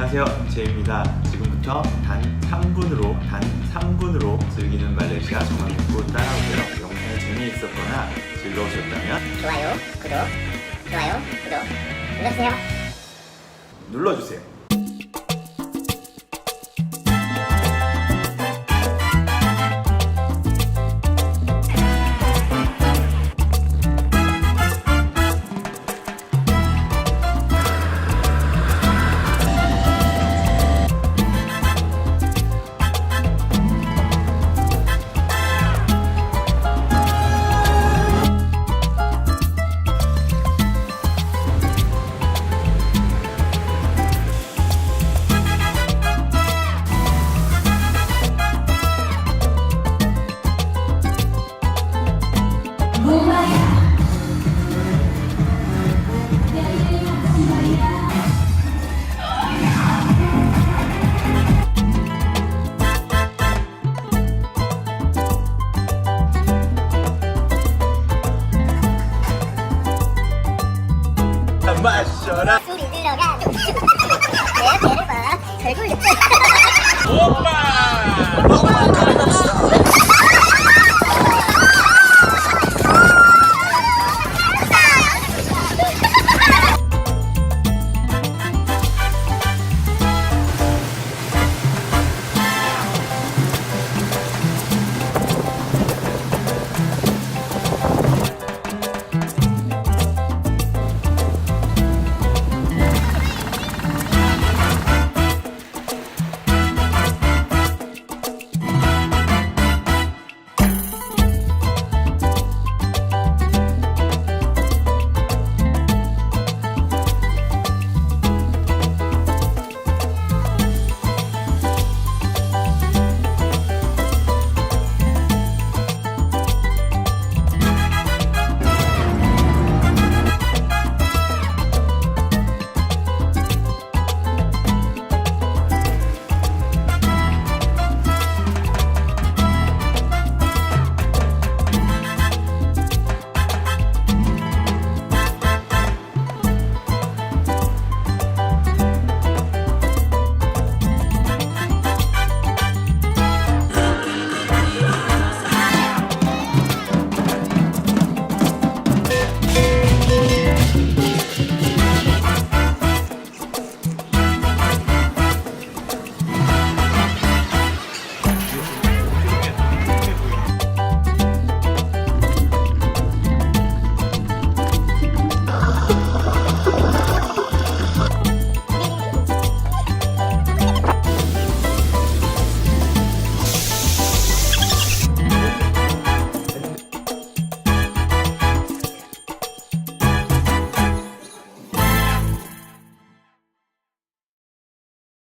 안녕하세요. 제입니다. 지금부터 단 3분으로, 단 3분으로 즐기는 말레이시아 정말 믿고 따라오세요. 영상이 재미있었거나 즐거우셨다면 좋아요, 구독, 좋아요, 구독 눌러주세요. 눌러주세요. 마셔라. 술이 들어가 내 배를 봐 절굴 오빠!